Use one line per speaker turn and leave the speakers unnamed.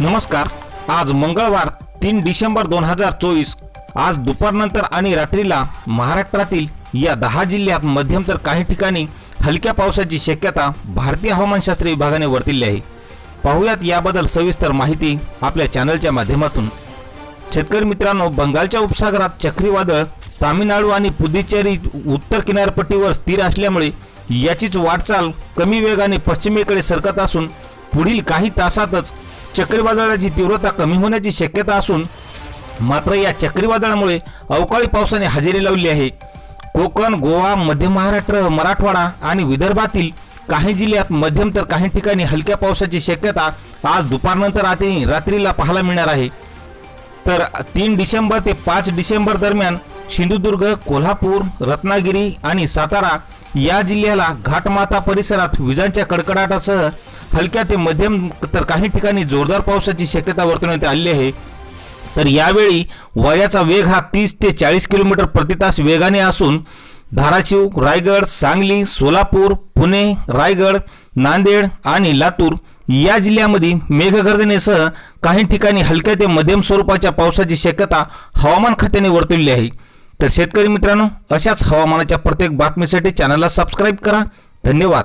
नमस्कार. आज मंगळवार तीन डिसेंबर दोन हजार चोवीस. आज दुपारनंतर आणि रात्रीला महाराष्ट्रातील या दहा जिल्ह्यात मध्यम तर काही ठिकाणी हलक्या पावसाची शक्यता भारतीय हवामानशास्त्र विभागाने वर्तवली आहे. पाहुयात याबद्दल सविस्तर माहिती आपल्या चॅनलच्या माध्यमातून. शेतकरी मित्रांनो बंगालच्या उपसागरात चक्रीवादळ तामिळनाडू आणि पुदुच्चेरी उत्तर किनारपट्टीवर स्थिर असल्यामुळे याचीच वाटचाल कमी वेगाने पश्चिमेकडे सरकत असून पुढील काही तासातच चक्रीवादळाची तीव्रता कमी होण्याची शक्यता असून मात्र या चक्रीवादळामुळे अवकाळी पावसाने हजेरी लावली आहे. कोकण गोवा मध्य महाराष्ट्र मराठवाडा आणि विदर्भातील काही जिल्ह्यात मध्यम तर काही ठिकाणी हलक्या पावसाची शक्यता आज दुपारनंतर रात्री रात्रीला पाहायला मिळणार आहे. तर तीन डिसेंबर ते पाच डिसेंबर दरम्यान सिंधुदुर्ग कोल्हापूर रत्नागिरी आणि सातारा या जिल्ह्याला घाटमाता परिसरात विजांच्या कडकडाटासह हलक्या ते मध्यम तर काही ठिकाणी जोरदार पावसाची शक्यता वर्तवण्यात आली आहे. तर यावेळी वाऱ्याचा वेग हा तीस ते चाळीस किलोमीटर प्रति तास वेगाने असून धाराशिव रायगड सांगली सोलापूर पुणे रायगड नांदेड आणि लातूर या जिल्ह्यामध्ये मेघगर्जनेसह काही ठिकाणी हलक्या ते मध्यम स्वरूपाच्या पावसाची शक्यता हवामान खात्याने वर्तवली आहे. तर शेतकरी मित्रांनो अशाच हवामानाच्या प्रत्येक बातमीसाठी चॅनलला सबस्क्राईब करा. धन्यवाद.